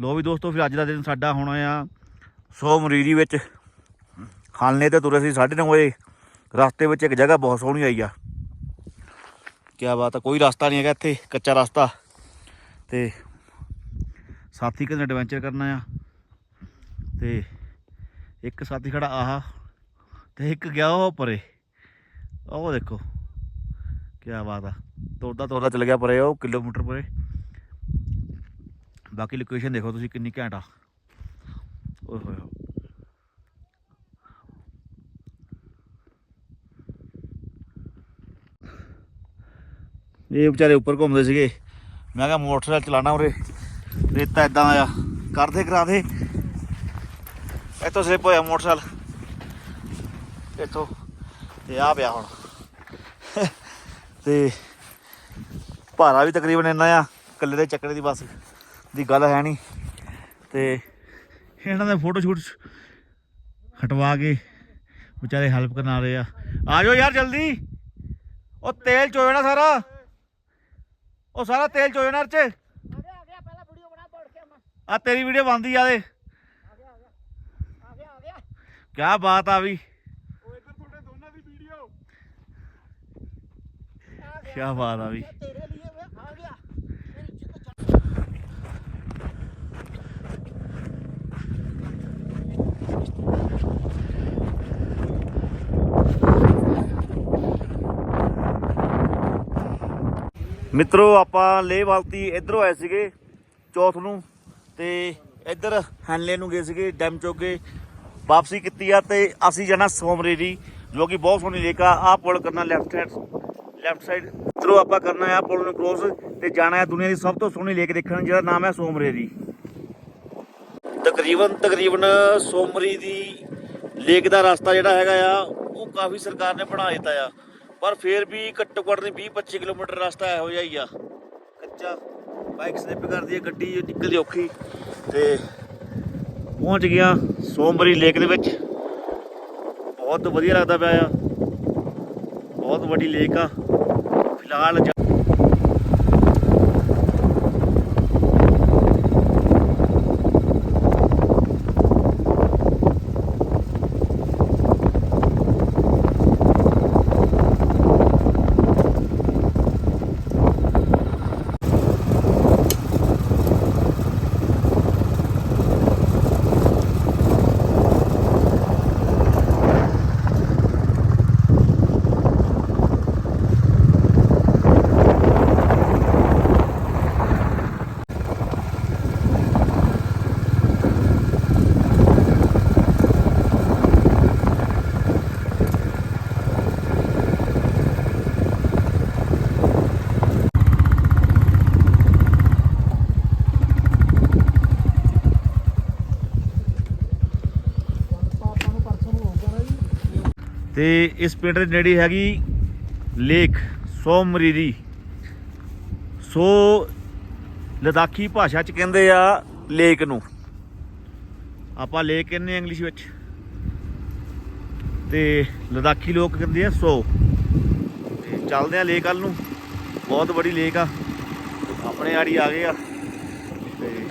ਲੋ ਵੀ ਦੋਸਤੋ ਫਿਰ ਅੱਜ ਦਾ ਦਿਨ ਸਾਡਾ ਹੋਣਾ ਆ ਸੋ ਮਰੀਰੀ ਵਿੱਚ। ਖਾਲਨੇ ਤੇ ਤੁਰੇ ਸੀ 9:30 ਵਜੇ। ਰਸਤੇ ਵਿੱਚ ਇੱਕ ਜਗ੍ਹਾ ਬਹੁਤ ਸੋਹਣੀ ਆਈ ਆ। ਕੀ ਬਾਤ ਆ, ਕੋਈ ਰਸਤਾ ਨਹੀਂ ਹੈਗਾ ਇੱਥੇ, ਕੱਚਾ ਰਸਤਾ। ਤੇ ਸਾਥੀ ਕਹਿੰਦੇ ਐਡਵੈਂਚਰ ਕਰਨਾ ਆ ਤੇ ਇੱਕ ਸਾਥੀ ਖੜਾ ਆਹਾ, ਤੇ ਇੱਕ ਗਿਆ ਉਹ ਪਰੇ। ਉਹ ਦੇਖੋ ਕੀ ਬਾਤ ਆ। ਤੁਰਦਾ ਤੁਰਦਾ ਚਲ ਗਿਆ ਪਰੇ, ਉਹ ਕਿਲੋਮੀਟਰ ਪਰੇ। ਬਾਕੀ ਲੋਕੇਸ਼ਨ ਦੇਖੋ ਤੁਸੀਂ ਕਿੰਨੀ ਘੈਂਟ ਆ। ਓਏ ਹੋਏ ਹੋਏ। ਇਹ ਵਿਚਾਰੇ ਉੱਪਰ ਘੁੰਮਦੇ ਸੀਗੇ। ਮੈਂ ਕਿਹਾ ਮੋਟਰਸਾਈਕਲ ਚਲਾਣਾ ਉਰੇ। ਰੇਤਾ ਇਦਾਂ ਆ। ਕਰਦੇ ਕਰਾ ਦੇ ਇੱਥੋਂ ਸਲਿੱਪ ਹੋਇਆ ਮੋਟਰਸਾਈਕਲ। ਇੱਥੋਂ। ਤੇ ਆ ਪਿਆ ਹੁਣ। ਤੇ ਭਾਰਾ ਵੀ ਤਕਰੀਬਨ ਇੰਨਾ ਆ। ਇਕੱਲੇ ਦੇ ਚੱਕਰੇ ਦੀ ਬਸ। ਦੀ ਗੱਲ ਹੈ ਨਹੀਂ। ਤੇ ਇਹਨਾਂ ਦੇ ਫੋਟੋ ਸ਼ੂਟ ਹਟਵਾ ਕੇ ਵਿਚਾਰੇ ਹੈਲਪ ਕਰਨ ਆ ਰਹੇ ਆ। ਆ ਜਾਓ ਯਾਰ ਜਲਦੀ। ਉਹ ਤੇਲ ਚੋਏ ਨਾ ਸਾਰਾ। ਉਹ ਸਾਰਾ ਤੇਲ ਚੋਏ ਨਾ ਚ। ਆ ਤੇਰੀ ਵੀਡੀਓ ਬਣਦੀ ਆ ਦੇ। ਕੀ ਬਾਤ ਆ ਵੀ। ਕੀ ਬਾਤ ਆ ਵੀ। ਮਿੱਤਰੋ, ਆਪਾਂ ਲੇਹ ਵਾਲਤੀ ਇਧਰੋਂ ਆਏ ਸੀਗੇ, ਚੌਥ ਨੂੰ, ਤੇ ਇੱਧਰ ਹੈਨਲੇ ਨੂੰ ਗਏ ਸੀਗੇ, ਡੈਮ ਚੋਕੇ ਵਾਪਸੀ ਕੀਤੀ ਆ ਤੇ ਅਸੀਂ ਜਾਣਾ ਸੋਮਰੇਰੀ, ਜੋ ਕਿ ਬਹੁਤ ਸੋਹਣੀ ਲੇਕ ਆ। ਆਹ ਪੁਲ ਕਰਨਾ ਲੈਫਟ ਹੈਂਡ ਲੈਫਟ ਸਾਈਡ ਮਿੱਤਰੋ, ਆਪਾਂ ਕਰਨਾ ਆ ਪੁਲ ਨੂੰ ਕ੍ਰੋਸ ਤੇ ਜਾਣਾ ਹੈ ਦੁਨੀਆ ਦੀ ਸਭ ਤੋਂ ਸੋਹਣੀ ਲੇਕ ਦੇਖਣ, ਜਿਹਦਾ ਨਾਮ ਹੈ ਸੋਮਰੇਰੀ। ਤਕਰੀਬਨ ਤਕਰੀਬਨ ਸੋਮਰੀ ਦੀ ਲੇਕ ਦਾ ਰਸਤਾ ਜਿਹੜਾ ਹੈਗਾ ਆ, ਉਹ ਕਾਫੀ ਸਰਕਾਰ ਨੇ ਬਣਾ ਦਿੱਤਾ ਆ। ਪਰ ਫੇਰ ਵੀ ਘੱਟੋ ਘੱਟ ਨਹੀਂ 20 25 ਕਿਲੋਮੀਟਰ ਰਸਤਾ ਇਹੋ ਜਿਹਾ ਹੀ ਆ। ਕੱਚਾ ਬਾਈਕ ਸਲਿੱਪ ਕਰਦੀ ਹੈ ਗੱਡੀ ਨਿਕਲਦੀ ਔਖੀ। ਤੇ ਪਹੁੰਚ ਗਿਆ ਸੋਮਰੀ ਲੇਕ ਦੇ ਵਿੱਚ। ਬਹੁਤ ਵਧੀਆ ਲੱਗਦਾ ਪਿਆ ਆ। ਬਹੁਤ ਵੱਡੀ ਲੇਕ ਆ। ਫਿਲਹਾਲ ਜਾ- ਤੇ ਇਸ ਪਿੰਡ ਦੇ ਨੇੜੇ ਹੈਗੀ ਲੇਕ ਸੋਮਰੀਰੀ ਸੋ ਲਦਾਖੀ ਭਾਸ਼ਾ ਚ ਕਹਿੰਦੇ ਆ ਲੇਕ ਨੂੰ। ਆਪਾਂ ਲੇਕ ਕਹਿੰਦੇ ਆ ਇੰਗਲਿਸ਼ ਵਿੱਚ। ਤੇ ਲਦਾਖੀ ਲੋਕ ਕਹਿੰਦੇ ਆ ਸੋ। ਤੇ ਚੱਲਦੇ ਆ ਲੇਕ ਵੱਲ ਨੂੰ। ਬਹੁਤ ਬੜੀ ਲੇਕ ਆ। ਆਪਣੇ ਆੜੀ ਆ ਗਏ ਆ। ਤੇ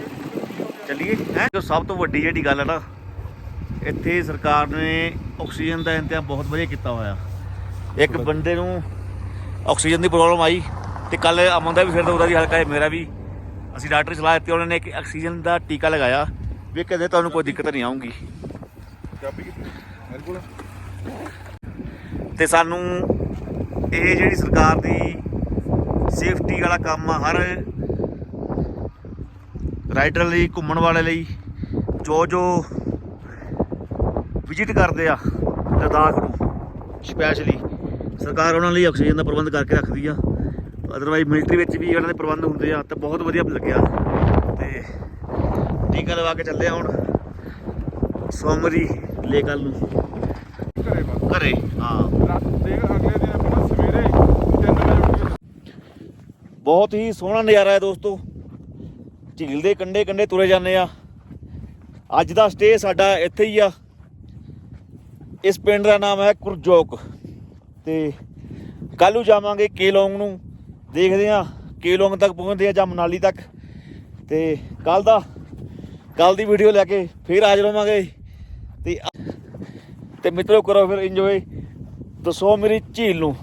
ਚੱਲੀਏ। ਹੈ? ਜੋ ਸਭ ਤੋਂ ਵੱਡੀ ਜਿਹੜੀ ਗੱਲ ਹੈ ਨਾ ਇੱਥੇ ਸਰਕਾਰ ਨੇ ਆਕਸੀਜਨ ਦਾ ਇੰਤਜ਼ਾਮ ਬਹੁਤ ਵਧੀਆ ਕੀਤਾ ਹੋਇਆ। ਇੱਕ ਬੰਦੇ ਨੂੰ ਆਕਸੀਜਨ ਦੀ ਪ੍ਰੋਬਲਮ ਆਈ ਤੇ ਕੱਲ ਅਮਨ ਦਾ ਵੀ ਫਿਰ ਉਹਦਾ ਵੀ ਹਲਕਾ ਹੈ ਮੇਰਾ ਵੀ। ਅਸੀਂ ਡਾਕਟਰ ਸਲਾਹ ਦਿੱਤੀ ਉਹਨਾਂ ਨੇ ਇੱਕ ਆਕਸੀਜਨ ਦਾ ਟੀਕਾ ਲਗਾਇਆ। ਵੀ ਕਦੇ ਤੁਹਾਨੂੰ ਕੋਈ ਦਿੱਕਤ ਨਹੀਂ ਆਉਂਗੀ ਤੇ ਸਾਨੂੰ ਇਹ ਜਿਹੜੀ ਸਰਕਾਰ ਦੀ ਸੇਫਟੀ ਵਾਲਾ ਕੰਮ ਆ ਹਰ ਰਾਈਡਰ ਲਈ ਘੁੰਮਣ ਵਾਲੇ ਲਈ ਜੋ ਜੋ ਵਿਜ਼ਿਟ ਕਰਦੇ ਆ ਲਦਾਖ ਨੂੰ। ਸਪੈਸ਼ਲੀ ਸਰਕਾਰ ਉਹਨਾਂ ਲਈ ਆਕਸੀਜਨ ਦਾ ਪ੍ਰਬੰਧ ਕਰਕੇ ਰੱਖਦੀ ਆ। ਅਦਰਵਾਈਜ਼ ਮਿਲਟਰੀ ਵਿੱਚ ਵੀ ਇਹਨਾਂ ਦੇ ਪ੍ਰਬੰਧ ਹੁੰਦੇ ਆ ਤਾਂ ਬਹੁਤ ਵਧੀਆ ਲੱਗਿਆ। ਤੇ ਟੀਕਾ ਲਵਾ ਕੇ ਚੱਲੇ ਆ ਹੁਣ। ਸੋਮਰੀ ਲੇਕ ਵੱਲ ਨੂੰ। ਘਰੇ, ਹਾਂ। ਅਗਲੇ ਦਿਨ ਆਪਣਾ ਸਵੇਰੇ 3 ਵਜੇ ਬਹੁਤ ਹੀ ਸੋਹਣਾ ਨਜ਼ਾਰਾ ਹੈ ਦੋਸਤੋ। ਝੀਲ ਦੇ ਕੰਢੇ ਕੰਢੇ ਤੁਰੇ ਜਾਂਦੇ ਆ। ਅੱਜ ਦਾ ਸਟੇ ਸਾਡਾ ਇੱਥੇ ਹੀ ਆ। ਇਸ ਪਿੰਡ ਦਾ ਨਾਮ ਹੈ ਕੁਰਜੋਕ। ਤੇ ਕੱਲ੍ਹ ਨੂੰ ਜਾਵਾਂਗੇ ਕੇਲੋਂਗ ਨੂੰ। ਦੇਖਦੇ ਆ ਕੇਲੋਂਗ ਤੱਕ ਪਹੁੰਚਦੇ ਆ ਜਾਂ ਮਨਾਲੀ ਤੱਕ। ਤੇ ਕੱਲ ਦਾ ਕੱਲ ਦੀ ਵੀਡੀਓ ਲੈ ਕੇ ਫੇਰ ਹਾਜ਼ਰ ਹੋਵਾਂਗੇ। ਤੇ ਤੇ ਮਿੱਤਰੋ ਕਰੋ ਫਿਰ ਇੰਜੋਏ ਦੱਸੋ ਮੇਰੀ ਝੀਲ ਨੂੰ।